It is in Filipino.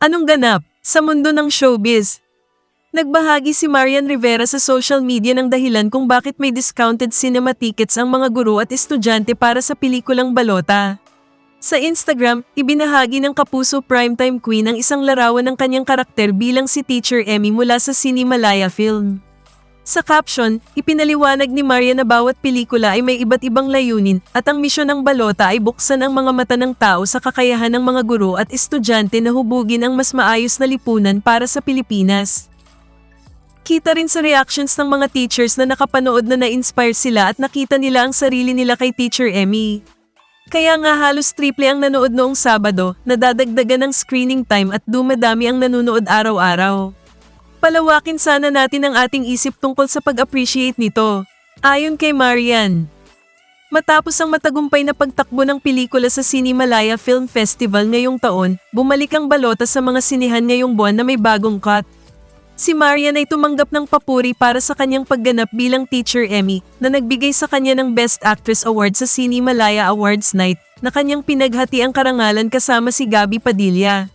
Anong ganap sa mundo ng showbiz? Nagbahagi si Marian Rivera sa social media ng dahilan kung bakit may discounted cinema tickets ang mga guro at estudyante para sa pelikulang Balota. Sa Instagram, ibinahagi ng Kapuso Primetime Queen ang isang larawan ng kanyang karakter bilang si Teacher Emmy mula sa Cinemalaya film. Sa caption, ipinaliwanag ni Maria na bawat pelikula ay may iba't ibang layunin at ang misyon ng balota ay buksan ang mga mata ng tao sa kakayahan ng mga guro at estudyante na hubugin ang mas maayos na lipunan para sa Pilipinas. Kita rin sa reactions ng mga teachers na nakapanood na na-inspire sila at nakita nila ang sarili nila kay Teacher Emmy. Kaya nga halos triple ang nanood noong Sabado, nadadagdagan ng screening time at dumadami ang nanonood araw-araw. Palawakin sana natin ang ating isip tungkol sa pag-appreciate nito. Ayon kay Marian. Matapos ang matagumpay na pagtakbo ng pelikula sa Cinemalaya Film Festival ngayong taon, bumalik ang balota sa mga sinihan ngayong buwan na may bagong cut. Si Marian ay tumanggap ng papuri para sa kanyang pagganap bilang Teacher Emmy na nagbigay sa kanya ng Best Actress Award sa Cinemalaya Awards Night na kanyang pinaghati ang karangalan kasama si Gabi Padilla.